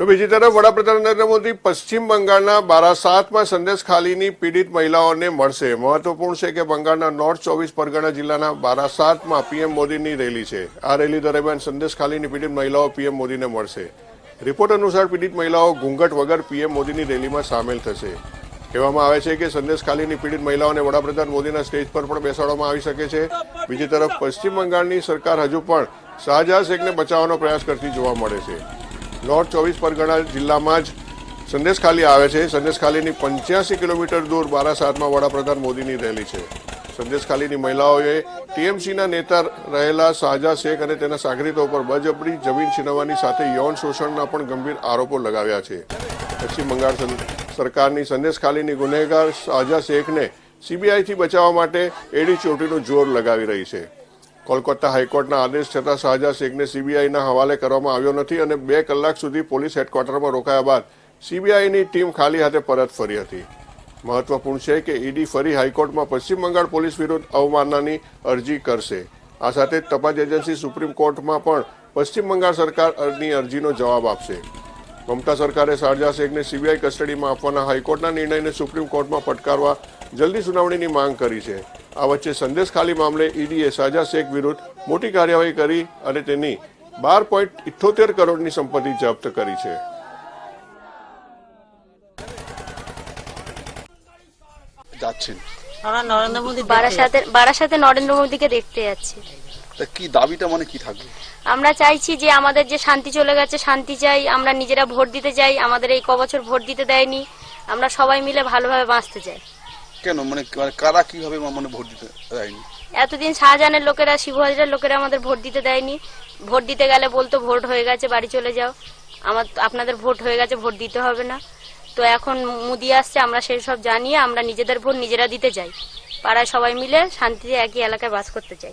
તો બીજી તરફ વડાપ્રધાન નરેન્દ્ર મોદી પશ્ચિમ બંગાળના બારાસાતમાં સંદેશ ખાલીની પીડિત મહિલાઓને મળશે. મહત્વપૂર્ણ છે કે બંગાળના નોર્થ ચોવીસ પરગણા જિલ્લાના બારાસાતમાં પીએમ મોદીની રેલી છે. આ રેલી દરમિયાન સંદેશ ખાલીની પીડિત મહિલાઓ પીએમ મોદીને મળશે. રિપોર્ટ અનુસાર પીડિત મહિલાઓ ઘૂંઘટ વગર પીએમ મોદીની રેલીમાં સામેલ થશે. કહેવામાં આવે છે કે સંદેશ ખાલીની પીડિત મહિલાઓને વડાપ્રધાન મોદીના સ્ટેજ પર પણ બેસાડવામાં આવી શકે છે. બીજી તરફ પશ્ચિમ બંગાળની સરકાર હજુ પણ શાહજહાં શેખને બચાવવાનો પ્રયાસ કરતી જોવા મળે છે. નોર્થ ચોવીસ પરગણા જિલ્લામાં જ સંદેશ ખાલી આવે છે. સંદેશ ખાલીની પંચ્યાસી કિલોમીટર દૂર બારાસાતમાં વડાપ્રધાન મોદીની રેલી છે. સંદેશ ખાલીની મહિલાઓએ ટીએમસીના નેતા રહેલા શાહજા શેખ અને તેના સાગરીતો ઉપર બજબડી જમીન છીનવવાની સાથે યૌન શોષણના પણ ગંભીર આરોપો લગાવ્યા છે. પશ્ચિમ બંગાળ સરકારની સંદેશ ખાલીની ગુનેગાર શાહજા શેખને સીબીઆઈથી બચાવવા માટે એડી ચોટીનું જોર લગાવી રહી છે. કોલકાતા હાઈકોર્ટના આદેશ છતાં શાહજા શેખને સીબીઆઈના હવાલે કરવામાં આવ્યો નથી અને બે કલાક સુધી પોલીસ હેડક્વાર્ટરમાં રોકાયા બાદ સીબીઆઈની ટીમ ખાલી હાથે પરત ફરી હતી. મહત્વપૂર્ણ છે કે ઈડી ફરી હાઈકોર્ટમાં પશ્ચિમ બંગાળ પોલીસ વિરુદ્ધ અવમાનનાની અરજી કરશે. આ સાથે તપાસ એજન્સી સુપ્રીમ કોર્ટમાં પણ પશ્ચિમ બંગાળ સરકારની અરજીનો જવાબ આપશે. મમતા સરકારે શારજા શેખને સીબીઆઈ કસ્ટડીમાં આપવાના હાઈકોર્ટના નિર્ણયને સુપ્રીમ કોર્ટમાં પડકારવા જલ્દી સુનાવણીની માંગ કરી છે. આ વચ્ચે સંદેશ ખાલી મામલે ઈડીએ શાહજા શેખ વિરુદ્ધ મોટી કાર્યવાહી કરી અને તેની બાર પોઈન્ટ ઇઠ્ઠોતેર કરોડની સંપત્તિ જપ્ત કરી છે যাচ্ছেন আমরা নরেন্দ্র মোদী বারাসাতে বারাসাতে নরেন্দ্র মোদীকে দেখতে যাচ্ছি তা কি দাবিটা মানে কি থাকবে আমরা চাইছি যে আমাদের যে শান্তি চলে গেছে শান্তি চাই আমরা নিজেরা ভোট দিতে চাই আমাদের এই ক বছর ভোট দিতে দেয়নি আমরা সবাই মিলে ভালোভাবে বাঁচতে চাই কেন? মানে মানে কারা কীভাবে মানে ভোট দিতে দেয়নি? এতদিন শাহজাহানের লোকেরা, শিবু হাজরার লোকেরা আমাদের ভোট দিতে দেয়নি। ভোট দিতে গেলে বলতো, ভোট হয়ে গেছে, বাড়ি চলে যাও। আমার আপনাদের ভোট হয়ে গেছে, ভোট দিতে হবে না। তো এখন মুদি আসছে, আমরা সেই সব জানিয়ে আমরা নিজেদের ভোট নিজেরা দিতে চাই। পাড়ায় সবাই মিলে শান্তিতে একই এলাকায় বাস করতে চাই।